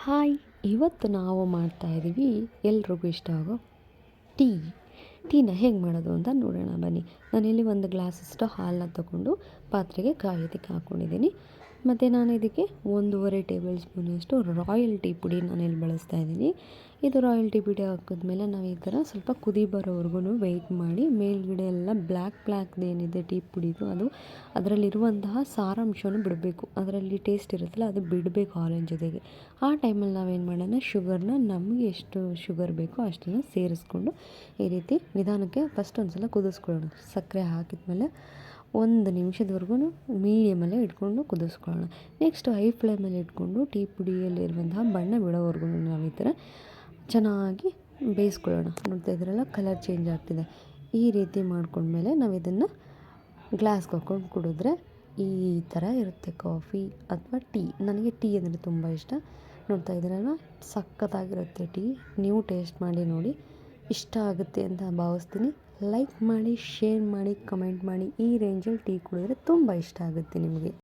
Hi, ಇವತ್ತು ನಾವು ಮಾಡ್ತಾ ಇದ್ದೀವಿ ಎಲ್ರಿಗೂ ಇಷ್ಟ ಆಗೋ ಟೀ. ಟೀನ ಹೇಗೆ ಮಾಡೋದು ಅಂತ ನೋಡೋಣ ಬನ್ನಿ. ನಾನಿಲ್ಲಿ ಒಂದು ಗ್ಲಾಸಷ್ಟು ಹಾಲನ್ನ ತಗೊಂಡು ಪಾತ್ರೆಗೆ ಕಾಯೋದಕ್ಕೆ ಹಾಕ್ಕೊಂಡಿದ್ದೀನಿ ಮತ್ತು ನಾನು ಇದಕ್ಕೆ ಒಂದೂವರೆ ಟೇಬಲ್ ಸ್ಪೂನಷ್ಟು ರಾಯಲ್ ಟೀ ಪುಡಿ ನಾನು ಇಲ್ಲಿ ಬಳಸ್ತಾ ಇದ್ದೀನಿ. ಇದು ರಾಯಲ್ ಟೀ ಪುಡಿ ಹಾಕಿದ್ಮೇಲೆ ನಾವು ಈ ಥರ ಸ್ವಲ್ಪ ಕುದಿ ಬರೋವರೆಗೂ ವೆಯ್ಟ್ ಮಾಡಿ. ಮೇಲ್ಗಡೆ ಎಲ್ಲ ಬ್ಲ್ಯಾಕ್ ಬ್ಲ್ಯಾಕ್ದು ಏನಿದೆ ಟೀ ಪುಡಿದು ಅದು ಅದರಲ್ಲಿರುವಂತಹ ಸಾರಾಂಶವನ್ನು ಬಿಡಬೇಕು. ಅದರಲ್ಲಿ ಟೇಸ್ಟ್ ಇರುತ್ತಲ್ಲ ಅದು ಬಿಡಬೇಕು ಹಾಲಿನ ಜೊತೆಗೆ. ಆ ಟೈಮಲ್ಲಿ ನಾವೇನು ಮಾಡೋಣ? ಶುಗರ್ನ ನಮಗೆ ಎಷ್ಟು ಶುಗರ್ ಬೇಕೋ ಅಷ್ಟನ್ನು ಸೇರಿಸ್ಕೊಂಡು ಈ ರೀತಿ ನಿಧಾನಕ್ಕೆ ಫಸ್ಟ್ ಒಂದು ಸಲ ಕುದಿಸ್ಕೊಳ್ಳೋಣ. ಸಕ್ಕರೆ ಹಾಕಿದ್ಮೇಲೆ ಒಂದು ನಿಮಿಷದವರೆಗೂ ಮೀಡಿಯಮಲ್ಲೇ ಇಟ್ಕೊಂಡು ಕುದಿಸ್ಕೊಳ್ಳೋಣ. ನೆಕ್ಸ್ಟ್ ಹೈ ಫ್ಲೇಮಲ್ಲಿ ಇಟ್ಕೊಂಡು ಟೀ ಪುಡಿಯಲ್ಲಿರುವಂತಹ ಬಣ್ಣ ಬಿಡೋವರೆಗೂ ನಾವು ಈ ಚೆನ್ನಾಗಿ ಬೇಯಿಸ್ಕೊಳ್ಳೋಣ. ನೋಡ್ತಾ ಇದ್ರಲ್ಲ ಕಲರ್ ಚೇಂಜ್ ಆಗ್ತಿದೆ. ಈ ರೀತಿ ಮಾಡ್ಕೊಂಡ್ಮೇಲೆ ನಾವು ಇದನ್ನು ಗ್ಲಾಸ್ಗೆ ಹಾಕ್ಕೊಂಡು ಕುಡಿದ್ರೆ ಈ ಥರ ಇರುತ್ತೆ ಕಾಫಿ ಅಥವಾ ಟೀ ನನಗೆ ಟೀ ಅಂದರೆ ತುಂಬ ಇಷ್ಟ. ನೋಡ್ತಾ ಇದ್ರಲ್ಲ ಸಖತ್ತಾಗಿರುತ್ತೆ ಟೀ ನೀವು ಟೇಸ್ಟ್ ಮಾಡಿ ನೋಡಿ. ಇಷ್ಟ ಆಗುತ್ತೆ ಅಂತ ಭಾವಿಸ್ತೀನಿ. ಲೈಕ್ ಮಾಡಿ ಶೇರ್ ಮಾಡಿ ಕಮೆಂಟ್ ಮಾಡಿ ಈ ರೇಂಜಲ್ಲಿ ಟೀ ಕುಡಿದ್ರೆ ತುಂಬ ಇಷ್ಟ ಆಗುತ್ತೆ ನಿಮಗೆ.